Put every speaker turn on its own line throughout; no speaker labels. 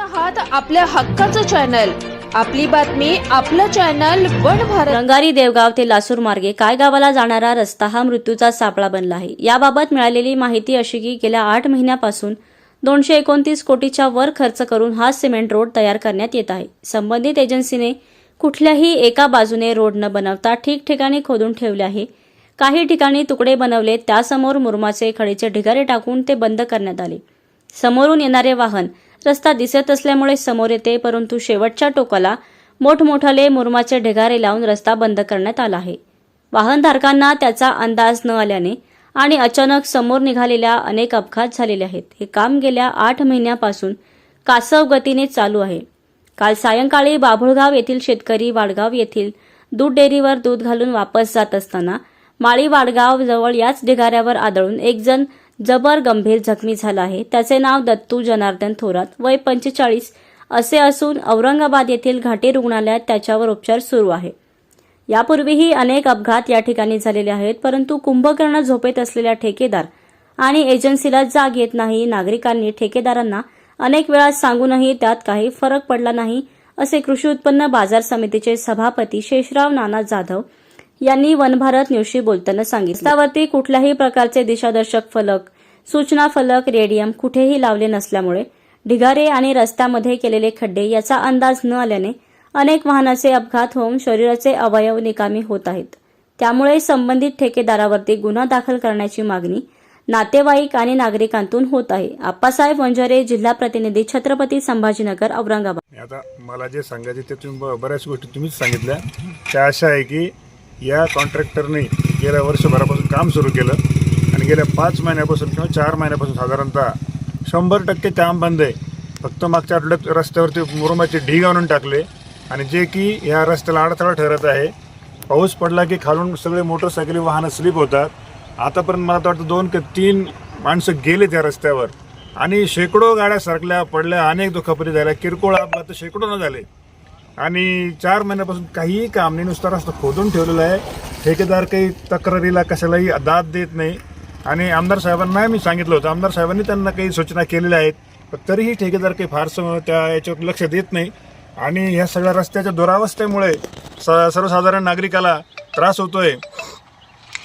आहात आपल्या हक्काचं चॅनल. आपली बातमी आपलं चॅनल वन भारत.
रंगारी देवगाव ते लासूर मार्गे काय गावाला जाणारा रस्ता हा मृत्यूचा सापळा बनला आहे. याबाबत मिळालेली माहिती अशी की गेल्या आठ महिन्यापासून दोनशे एकोणतीस कोटीच्या वर खर्च करून हा सिमेंट रोड तयार करण्यात येत आहे. संबंधित एजन्सीने कुठल्याही एका बाजूने रोड न बनवता ठिकठिकाणी खोदून ठेवले आहे. काही ठिकाणी तुकडे बनवले त्यासमोर मुरमाचे खडीचे ढिगारे टाकून ते बंद करण्यात आले. समोरून येणारे वाहन रस्ता दिसत असल्यामुळे समोर येते परंतु शेवटच्या टोकाला मोठमोठाले मुरमाचे ढिगारे लावून रस्ता बंद करण्यात आला आहे. वाहनधारकांना त्याचा अंदाज न आल्याने आणि अचानक समोर निघालेल्या अनेक अपघात झालेले आहेत. हे काम गेल्या आठ महिन्यापासून कासव गतीने चालू आहे. काल सायंकाळी बाभुळगाव येथील शेतकरी वाडगाव येथील दूध डेअरीवर दूध घालून वापस जात असताना माळी वाडगाव जवळ याच ढिगाऱ्यावर आदळून एक जण जबर गंभीर जखमी झाला आहे. त्याचे नाव दत्तू जनार्दन थोरात. वय पंचेचाळीस. असे असून औरंगाबाद येथील घाटी रुग्णालयात त्याच्यावर उपचार सुरू आहे. यापूर्वीही अनेक अपघात या ठिकाणी झालेले आहेत परंतु कुंभकर्ण झोपेत असलेल्या ठेकेदार आणि एजन्सीला जाग येत नाही. नागरिकांनी ठेकेदारांना अनेक वेळा सांगूनही त्यात काही फरक पडला नाही असे कृषी उत्पन्न बाजार समितीचे सभापती शेषराव नाना जाधव यांनी वनभारत न्यूजशी बोलताना सांगितलं. रस्त्यावरती कुठल्याही प्रकारचे दिशादर्शक फलक सूचना फलक रेडियम कुठेही लावले नसल्यामुळे ढिगारे आणि रस्त्यामध्ये केलेले खड्डे याचा अंदाज न आल्याने अनेक वाहनाचे अपघात होऊन शरीराचे अवयव निकामी होत आहेत. त्यामुळे संबंधित ठेकेदारावरती गुन्हा दाखल करण्याची मागणी नातेवाईक आणि नागरिकांतून होत आहे. आप्पासाहेब वंजारे जिल्हा प्रतिनिधी छत्रपती संभाजीनगर औरंगाबाद.
आता मला जे सांगायचे ते तुम्ही बऱ्याच गोष्टी तुम्हीच सांगितल्या. त्या अशा आहे की या कॉन्ट्रॅक्टरने गेल्या वर्षभरापासून काम सुरू केलं. आणि गेल्या पाच महिन्यापासून किंवा चार महिन्यापासून साधारणतः शंभर टक्के काम बंद आहे. फक्त मागच्या आठवड्यात रस्त्यावरती मुरुमाचे ढीग आणून टाकले आणि जे की ह्या रस्त्याला अडथळा ठरत आहे. पाऊस पडला की खालून सगळे मोटरसायकली वाहनं स्लिप होतात. आतापर्यंत मला तर वाटतं दोन की तीन माणसं गेले त्या रस्त्यावर. आणि शेकडो गाड्या सरकल्या पडल्या अनेक दुखापती झाल्या. किरकोळ अपघात तर शेकडो न झाले. आणि चार महिन्यापासून काहीही काम नाही नुसता रस्ता खोदून ठेवलेला आहे. ठेकेदार काही तक्रारीला कशालाही दाद देत नाही. आणि आमदार साहेबांना मी सांगितलं होतं. आमदार साहेबांनी त्यांना काही सूचना केलेल्या आहेत. पण तरीही ठेकेदार काही फारसं त्या याच्यावर लक्ष देत नाही. आणि ह्या सगळ्या रस्त्याच्या दुरावस्थेमुळे स सर्वसाधारण नागरिकाला त्रास होतोय.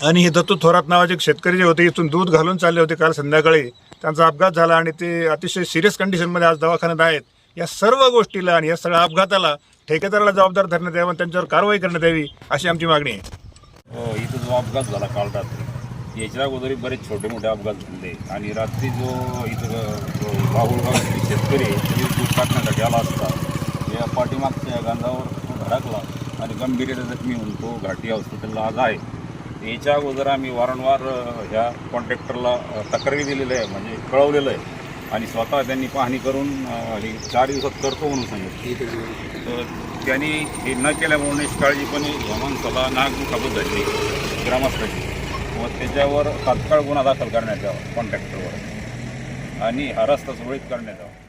आणि हे दत्तू थोरात नावाचे शेतकरी जे होते इथून दूध घालून चालले होते काल संध्याकाळी. त्यांचा अपघात झाला आणि ते अतिशय सिरियस कंडिशनमध्ये आज दवाखान्यात आहेत. या सर्व गोष्टीला आणि या सगळ्या अपघाताला ठेकेदाराला जबाबदार धरण्यात यावं आणि त्यांच्यावर कारवाई करण्यात यावी अशी आमची मागणी आहे.
हो इथं जो अपघात झाला काल रात्री याच्या अगोदरही बरेच छोटे मोठे अपघात झाले. आणि रात्री जो इथं बाबुळगाव शेतकरी आहे, ते दूध काढण्यासाठी आला असता या पाठीमागच्या गांजावर तो धडकला आणि गंभीर जखमी होऊन तो घाटी हॉस्पिटलला आज आहे. याच्या अगोदर आम्ही वारंवार ह्या कॉन्ट्रॅक्टरला तक्रारी दिलेली आहे म्हणजे कळवलेलं आहे. आणि स्वतः त्यांनी पाहणी करून आणि हे चार दिवसात करतो म्हणून सांगितलं. तर त्यांनी हे न केल्यामुळे निष्काळजीपणे या माणसाला नाग दुखापत झाली ग्रामस्थाची व त्याच्यावर तात्काळ गुन्हा दाखल करण्यात यावा कॉन्ट्रॅक्टरवर आणि हा रस्ता सुरळीत करण्यात यावा.